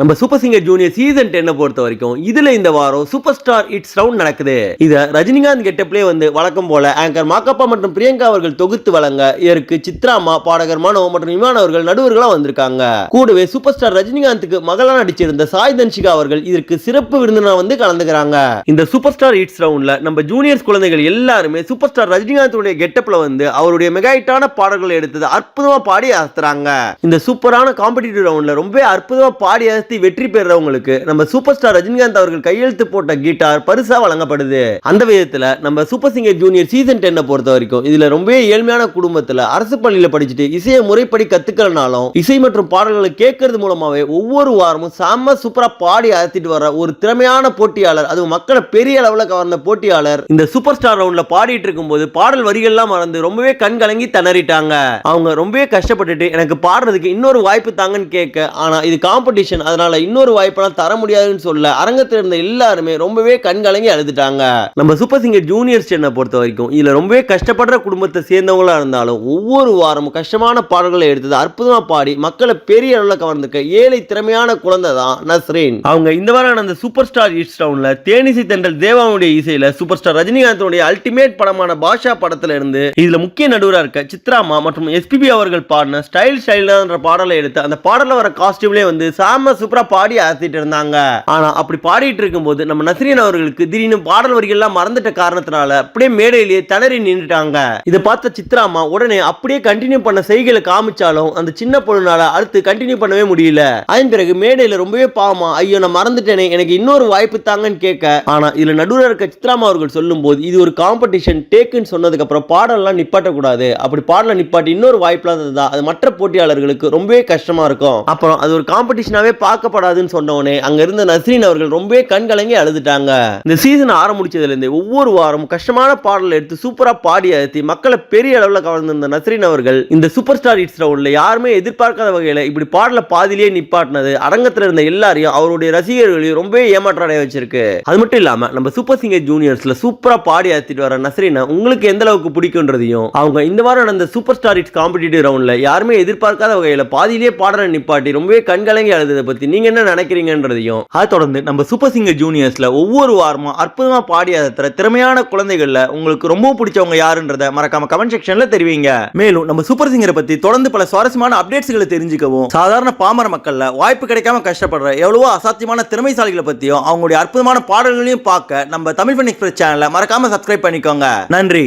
நம்ம super singer junior season டென்னை பொறுத்த வரைக்கும் இதுல இந்த வாரம் சூப்பர் ஸ்டார் இட்ஸ் ரவுண்ட் நடக்குது. இத ரஜினிகாந்த் கெட்டப்லேயே வந்து வழக்கம் போல ஆங்கர் மாக்கப்பா மற்றும் பிரியங்கா அவர்கள் தொகுத்து வழங்க இதற்கு சித்ராமா பாடகர் மனோ மற்றும் இமான் அவர்கள் நடுவர்களா வந்திருக்காங்க. கூடவே சூப்பர் ஸ்டார் ரஜினிகாந்துக்கு மகளா நடிச்சிருந்த சாய் தன்ஷிகா அவர்கள் இதற்கு சிறப்பு விருந்தினா வந்து கலந்துக்கிறாங்க. இந்த சூப்பர் ஸ்டார் இட்ஸ் ரவுண்ட்ல நம்ம ஜூனியர்ஸ் குழந்தைகள் எல்லாருமே சூப்பர் ஸ்டார் ரஜினிகாந்துடைய கெட்டப்ல வந்து அவருடைய மெகாயிட்டான பாடல்களை எடுத்தது அற்புதமா பாடி அசத்துறாங்க. இந்த சூப்பரான காம்படிட்டிவ் ரவுண்ட்ல ரொம்ப அற்புதமா பாடி ஜாஸ்தி வெற்றி பெறவங்களுக்கு நம்ம சூப்பர் ஸ்டார் ரஜினிகாந்த் அவர்கள் கையெழுத்து போட்ட கீட்டார் பரிசா வழங்கப்படுது. அந்த விதத்துல நம்ம சூப்பர் சிங்கர் ஜூனியர் சீசன் டென்னை பொறுத்த வரைக்கும் இதுல ரொம்ப ஏழ்மையான குடும்பத்துல அரசு பள்ளியில படிச்சுட்டு இசையை முறைப்படி கத்துக்கலனாலும் இசை மற்றும் பாடல்களை கேட்கறது மூலமாவே ஒவ்வொரு வாரமும் செம்ம சூப்பரா பாடி அழைத்திட்டு வர ஒரு திறமையான போட்டியாளர் அதுவும் மக்களை பெரிய அளவுல கவர்ந்த போட்டியாளர் இந்த சூப்பர் ஸ்டார் ரவுண்ட்ல பாடிட்டு இருக்கும்போது பாடல் வரிகள்லாம் மறந்து ரொம்பவே கண் கலங்கி திணறிட்டாங்க. அவங்க ரொம்பவே கஷ்டப்பட்டுட்டு எனக்கு பாடுறதுக்கு இன்னொரு வாய்ப்பு தாங்கன்னு கேட்க ஆனா இது காம்படிஷன் அதனால இன்னொரு வாய்ப்பெல்லாம் தர முடியாதுன்னு சொல்ல அரங்கத்தில் இருந்த எல்லாருமே ரொம்பவே கண்கலங்கி அழுதுட்டாங்க. நம்ம சூப்பர் சிங்கர் ஜூனியர் சென்னை பொறுத்த வரைக்கும் இதுல ரொம்பவே கஷ்டப்படுற குடும்பத்தை சேர்ந்தவங்களா இருந்தாலும் ஒவ்வொரு வாரமும் கஷ்டமான பாடல்களை எடுத்தது அற்புதமா பாடி மக்களை பெரிய அளவில் கவர்ந்துக்க ஏழை திறமையான குழந்தை தான் நஸ்ரீன். அவங்க இந்த வாரம் நடந்த சூப்பர் ஸ்டார் ஈஸ்ட் டவுன்ல தேனிசை தென்றல் தேவாவுடைய இசையில சூப்பர் ஸ்டார் ரஜினிகாந்தனுடைய அல்டிமேட் படமான பாஷா படத்துல இருந்து இதுல முக்கிய நடுவராக இருக்க சித்ராமா மற்றும் எஸ்பிபி அவர்கள் பாடின ஸ்டைல் ஸ்டைல்ன்ற பாடலை எடுத்து அந்த பாடல வர காஸ்டியூம்லேயே வந்து சாம சூப்பரா பாடி அசத்திட்டு இருந்தாங்க. ஆனா அப்படி பாடிட்டு இருக்கும்போது நம்ம நஸ்ரீன் அவர்களுக்கு திடீர்னு பாடல் வரிகள்லாம் மறந்துட்ட காரணத்தினால அப்படியே மேடையிலேயே திணறி நின்றுட்டாங்க. இதை பார்த்த சித்ராமா உடனே அப்படியே கண்டினியூ பண்ண செய்களை காமிச்சாலும் அந்த சின்ன பொண்ணுனால அடுத்து கண்டினியூ பண்ணவே முடியல. அதன் பிறகு மேடையில ரொம்பவே பாவமா ஐயோ நான் மறந்துட்டேனே எனக்கு இன்னொரு வாய்ப்பு தாங்கன்னு கேட்க. ஆனா இதுல நடுவில் இருக்க சித்ராமா அவர்கள் சொல்லும்போது இது ஒரு காம்படிஷன் டேக்குன்னு சொன்னதுக்கு அப்புறம் பாடலாம் நிப்பாட்டக்கூடாது. அப்படி பாடலாம் நிப்பாட்டி இன்னொரு வாய்ப்புலாம் தந்தா அது மற்ற போட்டியாளர்களுக்கு ரொம்பவே கஷ்டமா இருக்கும். அப்புறம் அது ஒரு காம்படிஷனாவே பார்க்கப்படாதுன்னு சொன்னவனே அங்க இருந்த நஸ்ரீன் அவர்கள் ரொம்பவே கண்கலங்கி அழுதுட்டாங்க. இந்த சீசன் ஆரம்பிச்சதுல இருந்து ஒவ்வொரு வாரம் கஷ்டமான பாடலை எடுத்து சூப்பரா பாடி அழுத்தி மக்களை பெரிய அளவுல கவர்ந்திருந்த நஸ்ரீன் அவர்கள் இந்த சூப்பர் ஸ்டார் இட்ஸ் ரவுண்ட்ல யாருமே எதிர்பார்க்காத வகையில இப்படி பாடல பாதிலேயே நிப்பாட்டினது. அரங்கத்துல இருந்த எல்லாரையும் அவருடைய ரசிகர்களையும் ரொம்பவே ஏமாற்றம் அடைய வச்சிருக்கு. அது மட்டும் இல்லாம நம்ம சூப்பர் சிங்கர் ஜூனியர்ஸ்ல சூப்பரா பாடி அழுத்திட்டு வர நஸ்ரீனை உங்களுக்கு எந்த அளவுக்கு பிடிக்குன்றதையும் அவங்க இந்த வாரம் நடந்த சூப்பர் ஸ்டார் இட்ஸ் காம்படிட்டிவ் ரவுண்ட்ல யாருமே எதிர்பார்க்காத வகையில பாதியிலேயே பாடலை நிப்பாட்டி ரொம்பவே கண்கலங்கி அழுததை பத்தி நீங்க என்ன நினைக்கிறீங்கன்றதையும் அதை தொடர்ந்து நம்ம சூப்பர் சிங்கர் ஜூனியர்ஸ்ல ஒவ்வொரு வாரமும் அற்புதமா பாடி அசத்துற திறமையான குழந்தைகள்ல உங்களுக்கு ரொம்ப பிடிச்சவங்க யாருன்றத மறக்காம கமெண்ட் செக்ஷன்ல தெரிவிங்க. மேலும் நம்ம சூப்பர் சிங்கரை பத்தி தொடர்ந்து பல சுவாரஸ்யமான அப்டேட்ஸ்களை தெரிஞ்சுக்கவும் சாதாரண பாமர மக்கள்ல வாய்ப்பு கிடைக்காம கஷ்டப்படுற எவ்வளவோ அசாத்தியமான திறமைசாலிகளை பத்தியும் அவங்களுடைய அற்புதமான பாடல்களையும் பார்க்க நம்ம தமிழ் ஃபன் எக்ஸ்பிரஸ் சேனலை மறக்காம சப்ஸ்கிரைப் பண்ணிக்கோங்க. நன்றி.